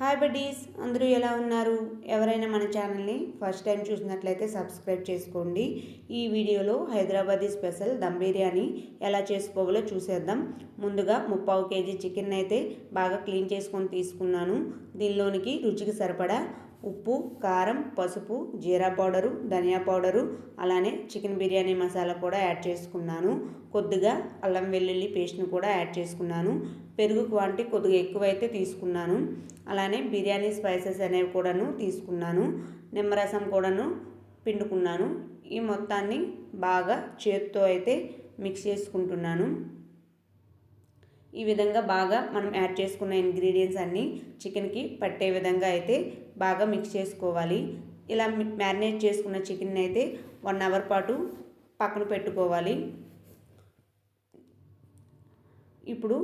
Hi buddies అందరూ ఎలా ఉన్నారు? ఎవరైనా మన ఛానల్ని ఫస్ట్ టైం చూసినట్లయితే సబ్స్క్రైబ్ చేసుకోండి. ఈ వీడియోలో హైదరాబాదీ స్పెషల్ దమ్ బిర్యానీ ఎలా చేసుకోవాలో చూసేద్దాం. ముందుగా ముప్పావు కేజీ చికెన్ అయితే బాగా క్లీన్ చేసుకొని తీసుకున్నాను. దీనిలోనికి రుచికి సరిపడా ఉప్పు కారం పసుపు జీరా పౌడరు ధనియా పౌడరు అలానే చికెన్ బిర్యానీ మసాలా కూడా యాడ్ చేసుకున్నాను. కొద్దిగా అల్లం వెల్లుల్లి పేస్ట్ని కూడా యాడ్ చేసుకున్నాను. పెరుగు క్వాంటిటీ కొద్దిగా ఎక్కువైతే తీసుకున్నాను. అలానే బిర్యానీ స్పైసెస్ అనేవి కూడాను తీసుకున్నాను. నిమ్మరసం కూడాను పిండుకున్నాను. ఈ మొత్తాన్ని బాగా చేతితో అయితే మిక్స్ చేసుకుంటున్నాను. ఈ విధంగా బాగా మనం యాడ్ చేసుకున్న ఇంగ్రీడియంట్స్ అన్నీ చికెన్కి పట్టే విధంగా అయితే బాగా మిక్స్ చేసుకోవాలి. ఇలా మ్యారినేట్ చేసుకున్న చికెన్ అయితే వన్ అవర్ పాటు పక్కన పెట్టుకోవాలి. ఇప్పుడు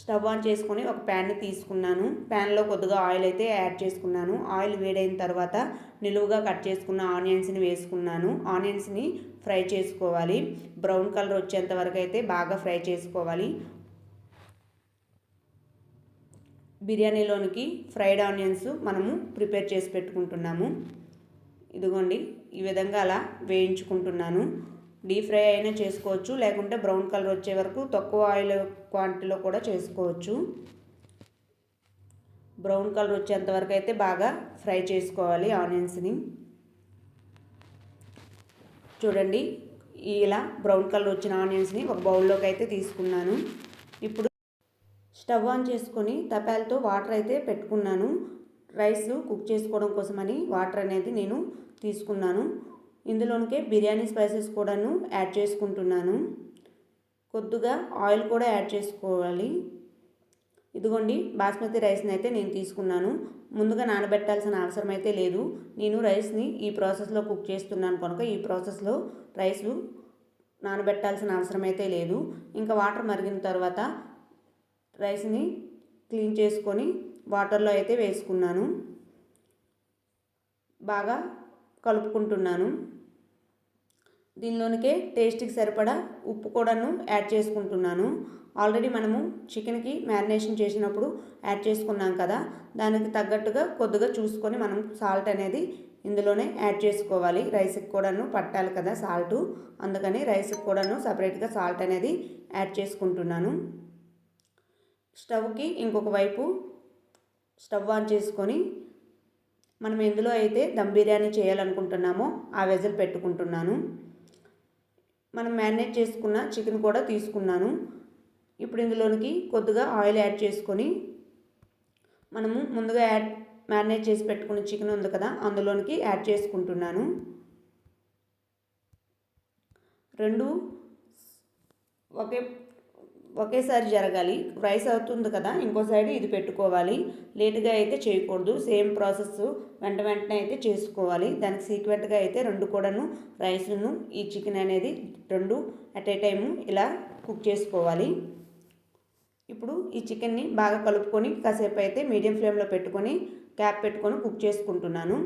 స్టవ్ ఆన్ చేసుకొని ఒక ప్యాన్ని తీసుకున్నాను. ప్యాన్లో కొద్దిగా ఆయిల్ అయితే యాడ్ చేసుకున్నాను. ఆయిల్ వేడైన తర్వాత నిలువుగా కట్ చేసుకున్న ఆనియన్స్ని వేసుకున్నాను. ఆనియన్స్ని ఫ్రై చేసుకోవాలి. బ్రౌన్ కలర్ వచ్చేంత వరకు అయితే బాగా ఫ్రై చేసుకోవాలి. బిర్యానీలోనికి ఫ్రైడ్ ఆనియన్స్ మనము ప్రిపేర్ చేసి పెట్టుకుంటున్నాము. ఇదిగోండి ఈ విధంగా అలా వేయించుకుంటున్నాను. డీప్ ఫ్రై అయినా చేసుకోవచ్చు లేకుంటే బ్రౌన్ కలర్ వచ్చే వరకు తక్కువ ఆయిల్ క్వాంటిటీలో కూడా చేసుకోవచ్చు. బ్రౌన్ కలర్ వచ్చేంత వరకు అయితే బాగా ఫ్రై చేసుకోవాలి ఆనియన్స్ని. చూడండి ఇలా బ్రౌన్ కలర్ వచ్చిన ఆనియన్స్ని ఒక బౌల్లోకి అయితే తీసుకున్నాను. ఇప్పుడు స్టవ్ ఆన్ చేసుకొని తపాలతో వాటర్ అయితే పెట్టుకున్నాను. రైస్ కుక్ చేసుకోవడం కోసమని వాటర్ అనేది నేను తీసుకున్నాను. ఇందులోనికే బిర్యానీ స్పైసెస్ కూడాను యాడ్ చేసుకుంటున్నాను. కొద్దిగా ఆయిల్ కూడా యాడ్ చేసుకోవాలి. ఇదిగోండి బాస్మతి రైస్ని అయితే నేను తీసుకున్నాను. ముందుగా నానబెట్టాల్సిన అవసరం అయితే లేదు. నేను రైస్ని ఈ ప్రాసెస్లో కుక్ చేస్తున్నాను కనుక ఈ ప్రాసెస్లో రైసు నానబెట్టాల్సిన అవసరం అయితే లేదు. ఇంకా వాటర్ మరిగిన తర్వాత రైస్ని క్లీన్ చేసుకొని వాటర్లో అయితే వేసుకున్నాను. బాగా కలుపుకుంటున్నాను. దీనిలోనికే టేస్ట్కి సరిపడా ఉప్పు కూడాను యాడ్ చేసుకుంటున్నాను. ఆల్రెడీ మనము చికెన్కి మ్యారినేషన్ చేసినప్పుడు యాడ్ చేసుకున్నాం కదా దానికి తగ్గట్టుగా కొద్దిగా చూసుకొని మనం సాల్ట్ అనేది ఇందులోనే యాడ్ చేసుకోవాలి. రైస్కి కూడాను పట్టాలి కదా సాల్ట్ అందుకని రైస్కి కూడాను సపరేట్గా సాల్ట్ అనేది యాడ్ చేసుకుంటున్నాను. స్టవ్కి ఇంకొక వైపు స్టవ్ ఆన్ చేసుకొని మనం ఎందులో అయితే దమ్ బిర్యానీ చేయాలనుకుంటున్నామో ఆ వెజల్ పెట్టుకుంటున్నాను. మనం మ్యారినేట్ చేసుకున్న చికెన్ కూడా తీసుకున్నాను. ఇప్పుడు ఇందులోనికి కొద్దిగా ఆయిల్ యాడ్ చేసుకొని మనము ముందుగా యాడ్ మ్యారినేట్ చేసి పెట్టుకున్న చికెన్ ఉంది కదా అందులోనికి యాడ్ చేసుకుంటున్నాను. రెండు ఒకే ఒకేసారి జరగాలి. రైస్ అవుతుంది కదా ఇంకో సైడ్ ఇది పెట్టుకోవాలి. లేటుగా అయితే చేయకూడదు. సేమ్ ప్రాసెస్ వెంట వెంటనే అయితే చేసుకోవాలి. దానికి సీక్వెంట్గా అయితే రెండు కూడాను రైస్ను ఈ చికెన్ అనేది రెండు అట్ ఏ టైము ఇలా కుక్ చేసుకోవాలి. ఇప్పుడు ఈ చికెన్ని బాగా కలుపుకొని కాసేపు అయితే మీడియం ఫ్లేమ్లో పెట్టుకొని క్యాప్ పెట్టుకొని కుక్ చేసుకుంటున్నాను.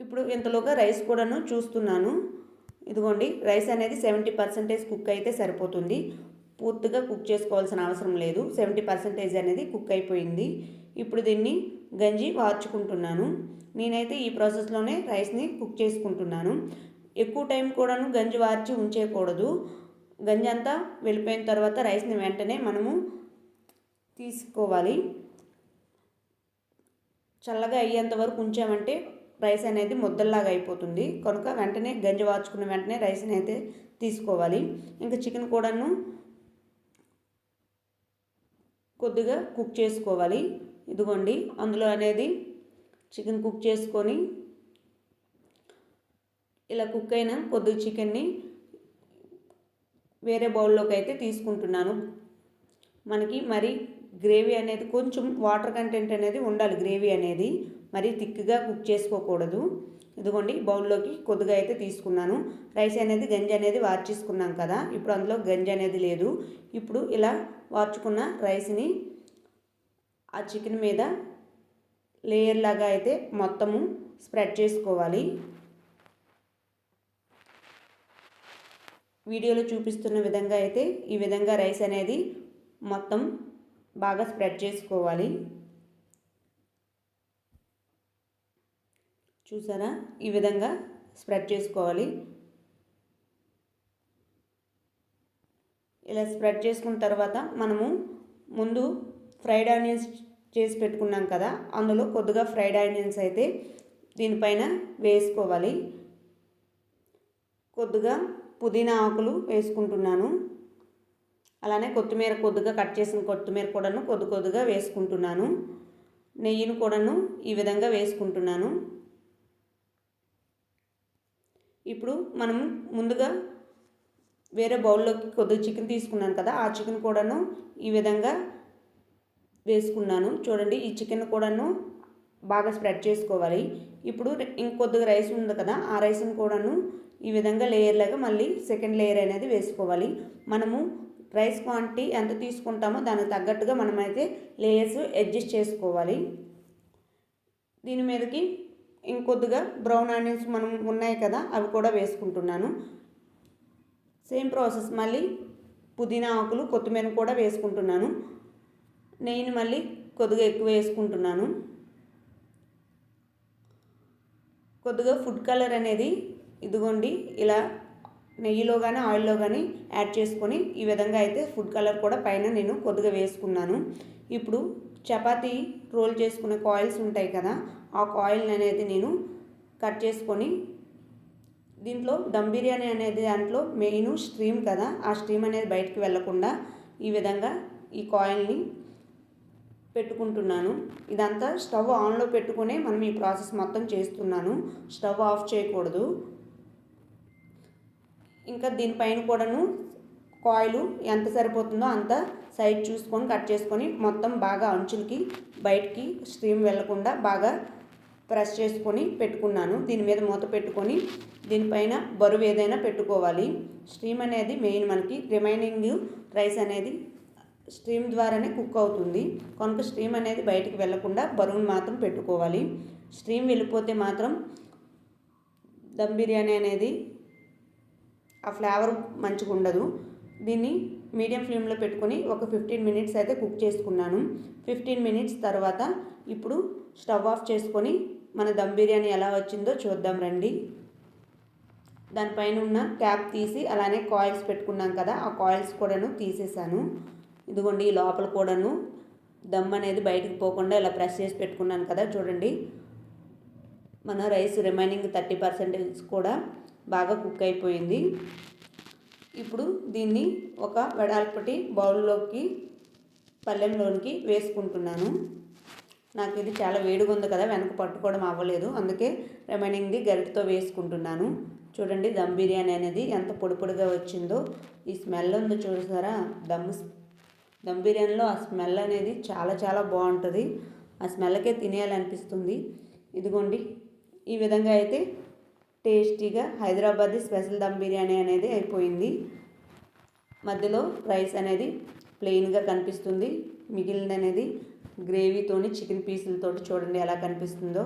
ఇప్పుడు ఇంతలోగా రైస్ కూడాను చూస్తున్నాను. ఇదిగోండి రైస్ అనేది సెవెంటీ పర్సెంటేజ్ కుక్ అయితే సరిపోతుంది. పూర్తిగా కుక్ చేసుకోవాల్సిన అవసరం లేదు. సెవెంటీ పర్సెంటేజ్ అనేది కుక్ అయిపోయింది. ఇప్పుడు దీన్ని గంజి వార్చుకుంటున్నాను. నేనైతే ఈ ప్రాసెస్లోనే రైస్ని కుక్ చేసుకుంటున్నాను. ఎక్కువ టైం కూడాను గంజి వార్చి ఉంచేయకూడదు గంజి అంతా వెళ్ళిపోయిన తర్వాత రైస్ని వెంటనే మనము తీసుకోవాలి. చల్లగా అయ్యేంత వరకు ఉంచామంటే రైస్ అనేది ముద్దల్లాగా అయిపోతుంది. కనుక వెంటనే గంజి వాచుకున్న వెంటనే రైస్ని అయితే తీసుకోవాలి. ఇంకా చికెన్ కూడాను కొద్దిగా కుక్ చేసుకోవాలి. ఇదిగోండి అందులో అనేది చికెన్ కుక్ చేసుకొని ఇలా కుక్ అయిన కొద్దిగా చికెన్ని వేరే బౌల్లోకి అయితే తీసుకుంటున్నాను. మనకి మరి గ్రేవీ అనేది కొంచెం వాటర్ కంటెంట్ అనేది ఉండాలి గ్రేవీ అనేది. మరి థిక్గా కుక్ చేసుకోకూడదు. ఇదిగోండి బౌల్లోకి కొద్దిగా అయితే తీసుకున్నాను. రైస్ అనేది గంజి అనేది వార్చేసుకున్నాం కదా ఇప్పుడు అందులో గంజి అనేది లేదు. ఇప్పుడు ఇలా వార్చుకున్న రైస్ని ఆ చికెన్ మీద లేయర్ లాగా అయితే మొత్తము స్ప్రెడ్ చేసుకోవాలి. వీడియోలో చూపిస్తున్న విధంగా అయితే ఈ విధంగా రైస్ అనేది మొత్తం బాగా స్ప్రెడ్ చేసుకోవాలి. చూసారా? ఈ విధంగా స్ప్రెడ్ చేసుకోవాలి. ఇలా స్ప్రెడ్ చేసుకున్న తర్వాత మనము ముందు ఫ్రైడ్ ఆనియన్స్ చేసి పెట్టుకున్నాం కదా అందులో కొద్దిగా ఫ్రైడ్ ఆనియన్స్ అయితే దీనిపైన వేసుకోవాలి. కొద్దిగా పుదీనా ఆకులు వేసుకుంటున్నాను. అలానే కొత్తిమీర కొద్దిగా కట్ చేసిన కొత్తిమీర కూడాను కొద్ది కొద్దిగా వేసుకుంటున్నాను. నెయ్యిని కూడాను ఈ విధంగా వేసుకుంటున్నాను. ఇప్పుడు మనం ముందుగా వేరే బౌల్లోకి కొద్దిగా చికెన్ తీసుకున్నాను కదా ఆ చికెన్ కూడాను ఈ విధంగా వేసుకున్నాను. చూడండి ఈ చికెన్ కూడాను బాగా స్ప్రెడ్ చేసుకోవాలి. ఇప్పుడు ఇంకొద్దిగా రైస్ ఉంది కదా ఆ రైస్ని కూడాను ఈ విధంగా లేయర్ లాగా మళ్ళీ సెకండ్ లేయర్ అనేది వేసుకోవాలి. మనము రైస్ క్వాంటిటీ ఎంత తీసుకుంటామో దానికి తగ్గట్టుగా మనమైతే లేయర్స్ అడ్జస్ట్ చేసుకోవాలి. దీని మీదకి ఇంకొద్దిగా బ్రౌన్ ఆనియన్స్ మనం ఉన్నాయి కదా అవి కూడా వేసుకుంటున్నాను. సేమ్ ప్రాసెస్ మళ్ళీ పుదీనా ఆకులు కొత్తిమీర కూడా వేసుకుంటున్నాను. నెయ్యిని మళ్ళీ కొద్దిగా ఎక్కువ వేసుకుంటున్నాను. కొద్దిగా ఫుడ్ కలర్ అనేది ఇదిగోండి ఇలా నెయ్యిలో కానీ ఆయిల్లో కానీ యాడ్ చేసుకొని ఈ విధంగా అయితే ఫుడ్ కలర్ కూడా పైన నేను కొద్దిగా వేసుకున్నాను. ఇప్పుడు చపాతీ రోల్ చేసుకునే కాయిల్స్ ఉంటాయి కదా ఆ కాయిల్ అనేది నేను కట్ చేసుకొని దీంట్లో దమ్ బిర్యానీ అనేది దాంట్లో మెయిన్ స్ట్రీమ్ కదా ఆ స్ట్రీమ్ అనేది బయటికి వెళ్ళకుండా ఈ విధంగా ఈ కాయిల్ని పెట్టుకుంటున్నాను. ఇదంతా స్టవ్ ఆన్లో పెట్టుకునే మనం ఈ ప్రాసెస్ మొత్తం చేస్తున్నాను. స్టవ్ ఆఫ్ చేయకూడదు. ఇంకా దీనిపైన కూడాను కాయిలు ఎంత సరిపోతుందో అంత సైడ్ చూసుకొని కట్ చేసుకొని మొత్తం బాగా అంచులకి బయటికి స్ట్రీమ్ వెళ్ళకుండా బాగా ప్రెస్ చేసుకొని పెట్టుకున్నాను. దీని మీద మూత పెట్టుకొని దీనిపైన బరువు ఏదైనా పెట్టుకోవాలి. స్ట్రీమ్ అనేది మెయిన్ మనకి. రిమైనింగ్ రైస్ అనేది స్ట్రీమ్ ద్వారానే కుక్ అవుతుంది. కనుక స్ట్రీమ్ అనేది బయటికి వెళ్ళకుండా బరువును మాత్రం పెట్టుకోవాలి. స్ట్రీమ్ వెళ్ళిపోతే మాత్రం దమ్ బిర్యానీ అనేది ఆ ఫ్లేవర్ మంచిగా ఉండదు దీన్ని మీడియం ఫ్లేమ్లో పెట్టుకొని ఒక ఫిఫ్టీన్ మినిట్స్ అయితే కుక్ చేసుకున్నాను. ఫిఫ్టీన్ మినిట్స్ తర్వాత ఇప్పుడు స్టవ్ ఆఫ్ చేసుకొని మన దమ్ బిర్యానీ ఎలా వచ్చిందో చూద్దాం రండి. దానిపైన ఉన్న క్యాప్ తీసి అలానే కాయిల్స్ పెట్టుకున్నాం కదా ఆ కాయిల్స్ కూడాను తీసేసాను. ఇదిగోండి ఈ లోపల కూడాను దమ్ అనేది బయటకు పోకుండా ఇలా ప్రెస్ చేసి పెట్టుకున్నాను కదా చూడండి. మన రైస్ రిమైనింగ్ థర్టీ పర్సెంటేజ్ కూడా బాగా కుక్ అయిపోయింది. ఇప్పుడు దీన్ని ఒక వెడల్పటి బౌల్లోకి పల్లెంలోనికి వేసుకుంటున్నాను. నాకు ఇది చాలా వేడిగా ఉంది కదా వెనక పట్టుకోవడం అవ్వలేదు. అందుకే రిమైనింగ్ది గరిటతో వేసుకుంటున్నాను. చూడండి దమ్ బిర్యానీ అనేది ఎంత పొడి పొడిగా వచ్చిందో. ఈ స్మెల్ ఉంది చూసారా? దమ్ దమ్ బిర్యానీలో ఆ స్మెల్ అనేది చాలా చాలా బాగుంటుంది. ఆ స్మెల్కే తినేయాలనిపిస్తుంది. ఇదిగోండి ఈ విధంగా అయితే టేస్టీగా హైదరాబాదీ స్పెషల్ దమ్ బిర్యానీ అనేది అయిపోయింది. మధ్యలో రైస్ అనేది ప్లెయిన్గా కనిపిస్తుంది. మిగిలింది అనేది గ్రేవీతోని చికెన్ పీసులతో చూడండి ఎలా కనిపిస్తుందో.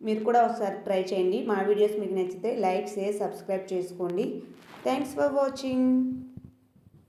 మీరు కూడా ఒకసారి ట్రై చేయండి. మా వీడియోస్ మీకు నచ్చితే లైక్ షేర్ సబ్స్క్రైబ్ చేసుకోండి. Thanks for watching.